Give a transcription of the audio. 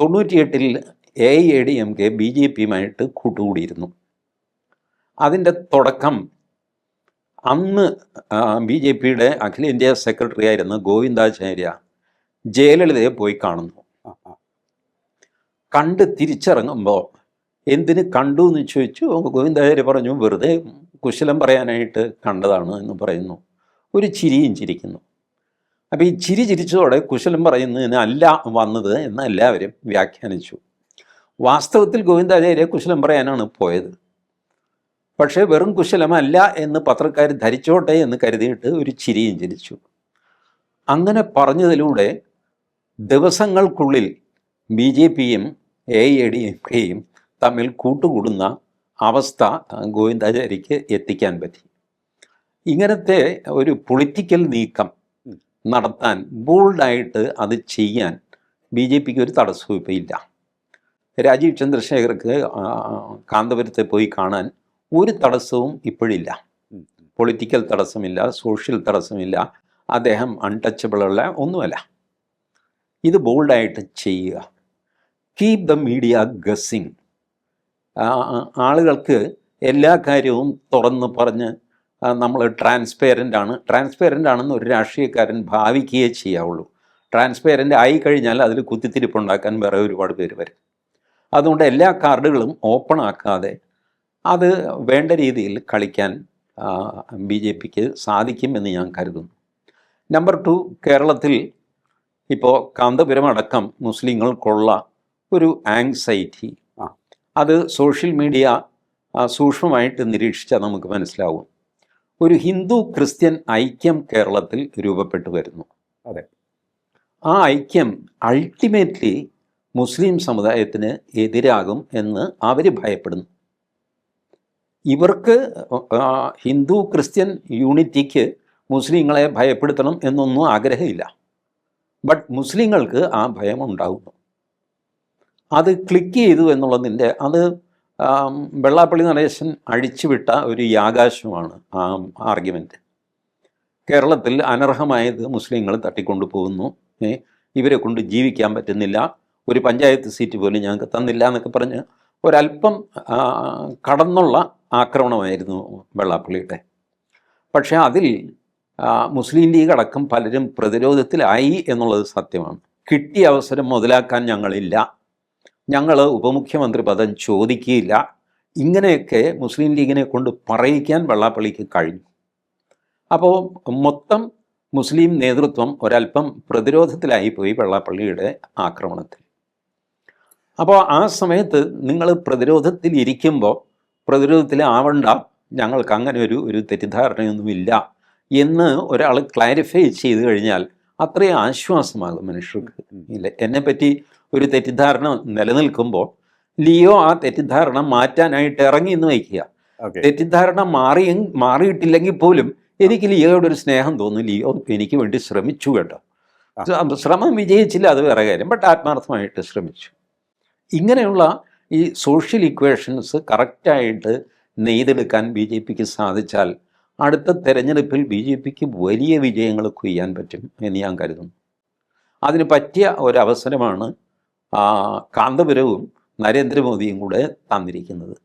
തൊണ്ണൂറ്റിയെട്ടിൽ A I A D M K B J പിയുമായിട്ട് കൂട്ടുകൂടിയിരുന്നു. അതിന്റെ തുടക്കം അന്ന് ബി ജെ പിയുടെ അഖിലേന്ത്യാ സെക്രട്ടറി ആയിരുന്ന ഗോവിന്ദാചാര്യ ജയലളിതയെ പോയി കാണുന്നു. കണ്ട് തിരിച്ചിറങ്ങുമ്പോൾ എന്തിന് കണ്ടു എന്ന് ചോദിച്ചു. ഗോവിന്ദാചാര്യ പറഞ്ഞു വെറുതെ കുശലം പറയാനായിട്ട് കണ്ടതാണ് എന്ന് പറയുന്നു. ഒരു ചിരിയും ചിരിക്കുന്നു. അപ്പോൾ ഈ ചിരി ചിരിച്ചതോടെ കുശലം പറയുന്നതിന് അല്ല വന്നത് എന്ന് എല്ലാവരും വ്യാഖ്യാനിച്ചു. വാസ്തവത്തിൽ ഗോവിന്ദാചാര്യ കുശലം പറയാനാണ് പോയത്. പക്ഷേ വെറും കുശലമല്ല എന്ന് പത്രക്കാർ ധരിച്ചോട്ടെ എന്ന് കരുതിയിട്ട് ഒരു ചിരിയും ചിരിച്ചു. അങ്ങനെ പറഞ്ഞതിലൂടെ ദിവസങ്ങൾക്കുള്ളിൽ ബി ജെ പിയും എ ഐ ഡി എം കെയും തമ്മിൽ കൂട്ടുകൂടുന്ന അവസ്ഥ ഗോവിന്ദാചാര്യക്ക് എത്തിക്കാൻ പറ്റി. ഇങ്ങനത്തെ ഒരു പൊളിറ്റിക്കൽ നീക്കം നടത്താൻ ബോൾഡായിട്ട് അത് ചെയ്യാൻ ബി ജെ പിക്ക് ഒരു തടസ്സവും ഇപ്പോൾ ഇല്ല. രാജീവ് ചന്ദ്രശേഖർക്ക് കാന്തപുരത്തെ പോയി കാണാൻ ഒരു തടസ്സവും ഇപ്പോഴില്ല. പൊളിറ്റിക്കൽ തടസ്സമില്ല സോഷ്യൽ തടസ്സമില്ല അദ്ദേഹം അൺടച്ചബിളുള്ള ഒന്നുമല്ല. ഇത് ബോൾഡായിട്ട് ചെയ്യുക. കീപ് ദ മീഡിയ ഗസ്സിങ് ആളുകൾക്ക് എല്ലാ കാര്യവും തുറന്ന് പറഞ്ഞ് നമ്മൾ ട്രാൻസ്പെയറന്റ് ആണ്. ട്രാൻസ്പെയറന്റ് ആണെന്ന് ഒരു രാഷ്ട്രീയക്കാരൻ ഭാവിക്കുകയേ ചെയ്യാവുള്ളൂ. ട്രാൻസ്പെയറന്റ് ആയി കഴിഞ്ഞാൽ അതിൽ കുത്തിത്തിരിപ്പുണ്ടാക്കാൻ വേറെ ഒരുപാട് പേര് വരും. അതുകൊണ്ട് എല്ലാ കാർഡുകളും ഓപ്പൺ ആക്കാതെ അത് വേണ്ട രീതിയിൽ കളിക്കാൻ ബി ജെ പിക്ക് സാധിക്കുമെന്ന് ഞാൻ കരുതുന്നു. നമ്പർ ടു കേരളത്തിൽ ഇപ്പോൾ കാന്തപുരം അടക്കം മുസ്ലിങ്ങൾക്കുള്ള ഒരു ആങ്സൈറ്റി അത് സോഷ്യൽ മീഡിയ സൂക്ഷ്മമായിട്ട് നിരീക്ഷിച്ചാൽ നമുക്ക് മനസ്സിലാവും. ഒരു ഹിന്ദു ക്രിസ്ത്യൻ ഐക്യം കേരളത്തിൽ രൂപപ്പെട്ടു വരുന്നു. അതെ. ആ ഐക്യം അൾട്ടിമേറ്റ്ലി മുസ്ലിം സമുദായത്തിന് എതിരാകും എന്ന് അവർ ഭയപ്പെടുന്നു. ഇവർക്ക് ഹിന്ദു ക്രിസ്ത്യൻ യൂണിറ്റിക്ക് മുസ്ലിങ്ങളെ ഭയപ്പെടുത്തണം എന്നൊന്നും ആഗ്രഹമില്ല. ബട്ട് മുസ്ലിങ്ങൾക്ക് ആ ഭയം ഉണ്ടാകുന്നു അത് ക്ലിക്ക് ചെയ്തു എന്നുള്ളതിന്റെ അത് വെള്ളാപ്പള്ളി നടേശൻ അഴിച്ചുവിട്ട ഒരു യാകാശമാണ് ആ ആർഗ്യുമെന്റ് കേരളത്തിൽ അനർഹമായത് മുസ്ലിങ്ങൾ തട്ടിക്കൊണ്ടു പോകുന്നു ഇവരെ കൊണ്ട് ജീവിക്കാൻ പറ്റുന്നില്ല. ഒരു പഞ്ചായത്ത് സീറ്റ് പോലും ഞങ്ങൾക്ക് തന്നില്ല എന്നൊക്കെ പറഞ്ഞ് ഒരല്പം കടന്നുള്ള ആക്രമണമായിരുന്നു വെള്ളാപ്പള്ളിയുടെ. പക്ഷേ അതിൽ മുസ്ലിം ലീഗ് അടക്കം പലരും പ്രതിരോധത്തിലായി എന്നുള്ളത് സത്യമാണ്. കിട്ടിയ അവസരം മുതലാക്കാൻ ഞങ്ങളില്ല. ഞങ്ങൾ ഉപമുഖ്യമന്ത്രി പദം ചോദിക്കുകയില്ല ഇങ്ങനെയൊക്കെ മുസ്ലിം ലീഗിനെ കൊണ്ട് പറയിക്കാൻ വെള്ളാപ്പള്ളിക്ക് കഴിഞ്ഞു. അപ്പോൾ മൊത്തം മുസ്ലിം നേതൃത്വം ഒരല്പം പ്രതിരോധത്തിലായി പോയി വെള്ളാപ്പള്ളിയുടെ ആക്രമണത്തിൽ. അപ്പോൾ ആ സമയത്ത് നിങ്ങൾ പ്രതിരോധത്തിൽ ഇരിക്കുമ്പോൾ പ്രതിരോധത്തിൽ ആവണ്ട ഞങ്ങൾക്ക് അങ്ങനെ ഒരു ഒരു തെറ്റിദ്ധാരണയൊന്നുമില്ല എന്ന് ഒരാൾ ക്ലാരിഫൈ ചെയ്ത് കഴിഞ്ഞാൽ അത്രയും ആശ്വാസമാകും മനുഷ്യർക്ക്. ഇല്ല എന്നെപ്പറ്റി ഒരു തെറ്റിദ്ധാരണ നിലനിൽക്കുമ്പോൾ ലിയോ ആ തെറ്റിദ്ധാരണ മാറ്റാനായിട്ട് ഇറങ്ങി എന്ന് വയ്ക്കുക. തെറ്റിദ്ധാരണ മാറി മാറിയിട്ടില്ലെങ്കിൽ പോലും എനിക്ക് ലിയോയുടെ ഒരു സ്നേഹം തോന്നും ലിയോ എനിക്ക് വേണ്ടി ശ്രമിച്ചു കേട്ടോ. ശ്രമം വിജയിച്ചില്ല അത് വേറെ കാര്യം ബട്ട് ആത്മാർത്ഥമായിട്ട് ശ്രമിച്ചു. ഇങ്ങനെയുള്ള ഈ സോഷ്യൽ ഇക്വേഷൻസ് കറക്റ്റായിട്ട് നെയ്തെടുക്കാൻ ബി ജെ പിക്ക് സാധിച്ചാൽ അടുത്ത തെരഞ്ഞെടുപ്പിൽ ബി ജെ പിക്ക് വലിയ വിജയങ്ങൾ കൊയ്യാൻ പറ്റും എന്ന് ഞാൻ കരുതുന്നു. അതിന് പറ്റിയ ഒരവസരമാണ് കാന്തപുരവും നരേന്ദ്രമോദിയും കൂടെ തന്നിരിക്കുന്നത്.